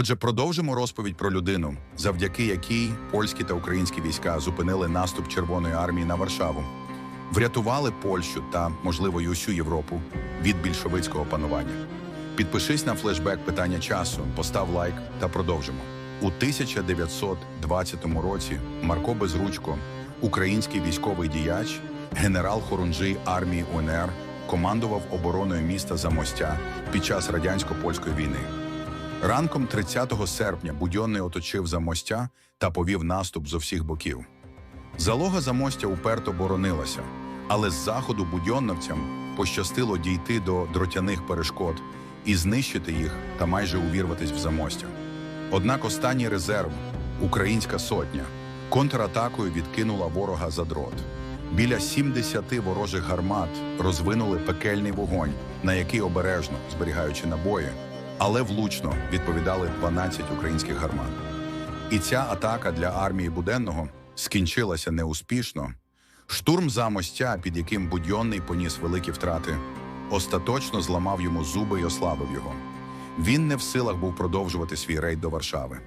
Отже, продовжимо розповідь про людину, завдяки якій польські та українські війська зупинили наступ Червоної армії на Варшаву, врятували Польщу та, можливо, й усю Європу від більшовицького панування. Підпишись на флешбек питання часу, постав лайк та продовжимо. У 1920 році Марко Безручко, український військовий діяч, генерал Хорунжий армії УНР, командував обороною міста Замостя під час радянсько-польської війни. Ранком 30 серпня Будьонний оточив Замостя та повів наступ з усіх боків. Залога Замостя уперто боронилася, але з заходу будьонновцям пощастило дійти до дротяних перешкод і знищити їх та майже увірватись в Замостя. Однак останній резерв, українська сотня, контратакою відкинула ворога за дрот. Біля 70 ворожих гармат розвинули пекельний вогонь, на який обережно, зберігаючи набої, але влучно відповідали 12 українських гармат. І ця атака для армії Буденного скінчилася неуспішно. Штурм замостя, під яким Будьонний поніс великі втрати, остаточно зламав йому зуби й ослабив його. Він не в силах був продовжувати свій рейд до Варшави.